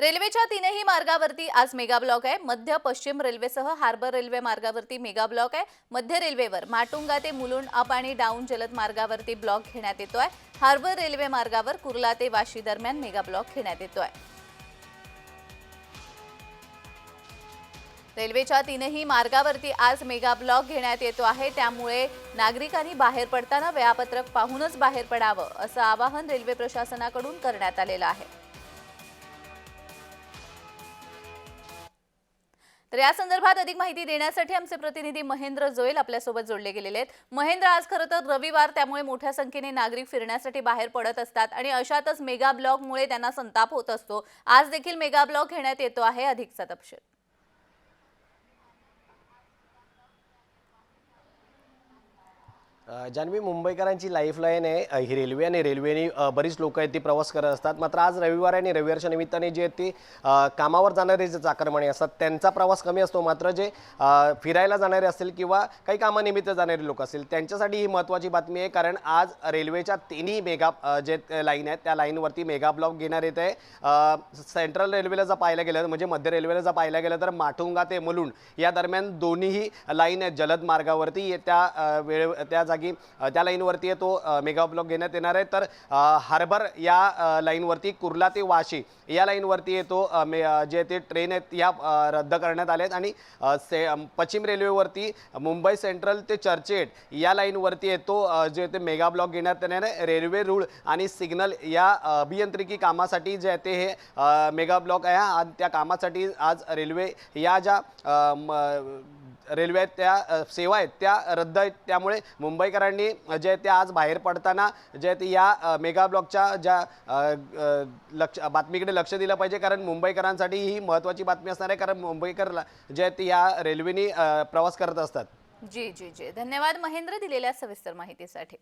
रेल्वेच्या तीनही मार्गावरती आज मेगा ब्लॉक आहे. मध्य पश्चिम रेल्वेसह हार्बर रेल्वे मार्गावरती मेगा ब्लॉक आहे. मध्य रेल्वेवर माटुंगा ते मुलुंड अप आणि डाऊन जलद मार्गावरती ब्लॉक घेण्यात येतो आहे हार्बर रेल्वे मार्गावर कुर्ला ते वाशी दरम्यान मेगा ब्लॉक घेण्यात येतोय. रेल्वेच्या तीनही मार्गावरती आज मेगा ब्लॉक घेण्यात येतो आहे. त्यामुळे नागरिकांनी बाहेर पडताना वेळापत्रक पाहूनच बाहेर पडावं असं आवाहन रेल्वे प्रशासनाकडून करण्यात आलेलं आहे. तर या संदर्भात अधिक माहिती देण्यासाठी आमचे प्रतिनिधी महेंद्र जोईल आपल्यासोबत जोडले गेलेले आहेत. महेंद्र आज खरं तर रविवार त्यामुळे मोठ्या संख्येने नागरिक फिरण्यासाठी बाहेर पडत असतात आणि अशातच मेगा ब्लॉकमुळे त्यांना संताप होत असतो. आज देखील मेगा ब्लॉक घेण्यात येतो आहे अधिकचा तपशील. जान्हवी मुंबईकरांची लाईफलाईन आहे ही रेल्वे आणि रेल्वेने बरीच लोक आहेत ती प्रवास करत असतात. मात्र आज रविवार आणि रविवारच्या निमित्ताने जे आहेत ते कामावर जाणारे जे चाकरमाने असतात त्यांचा प्रवास कमी असतो. मात्र जे फिरायला जाणारे असतील किंवा काही कामानिमित्त जाणारे लोक असतील त्यांच्यासाठी ही महत्त्वाची बातमी आहे. कारण आज रेल्वेच्या तिन्ही मेगा जे लाईन आहेत त्या लाईनवरती मेगा ब्लॉक घेण्यात येत आहे. सेंट्रल रेल्वेला जर पाहायला गेलं म्हणजे मध्य रेल्वेला जर पाहायला गेलं तर माटुंगा ते मुलुंड या दरम्यान दोन्हीही लाईन आहेत. जलद मार्गावरती त्या वेळे त्या जागी जागी त्या लाईनवरती आहे तो मेगा ब्लॉक घेण्यात येणार आहे. तर हार्बर या लाईनवरती कुर्ला ते वाशी या लाईनवरती येतो मे जे ते ट्रेन आहेत या रद्द करण्यात आल्या आहेत आणि से पश्चिम रेल्वेवरती मुंबई सेंट्रल ते चर्चगेट या लाईनवरती येतो जे ते मेगा ब्लॉक घेण्यात येणार आहे. रेल्वे रूळ आणि सिग्नल या अभियांत्रिकी कामासाठी जे आहे ते हे मेगा ब्लॉक आहे. त्या कामासाठी आज रेल्वे या ज्या रेल्वे आहेत त्या सेवा आहेत त्या रद्द आहेत. त्यामुळे मुंबईकरांनी जे आहे ते आज बाहेर पडताना जे आहे ते या मेगा ब्लॉकच्या ज्या लक्ष बातमीकडे लक्ष दिलं पाहिजे. कारण मुंबईकरांसाठी ही महत्त्वाची बातमी असणार आहे. कारण मुंबईकर जे आहेत ते या रेल्वेने प्रवास करत असतात. जी जी जी. धन्यवाद महेंद्र दिलेल्या सविस्तर माहितीसाठी.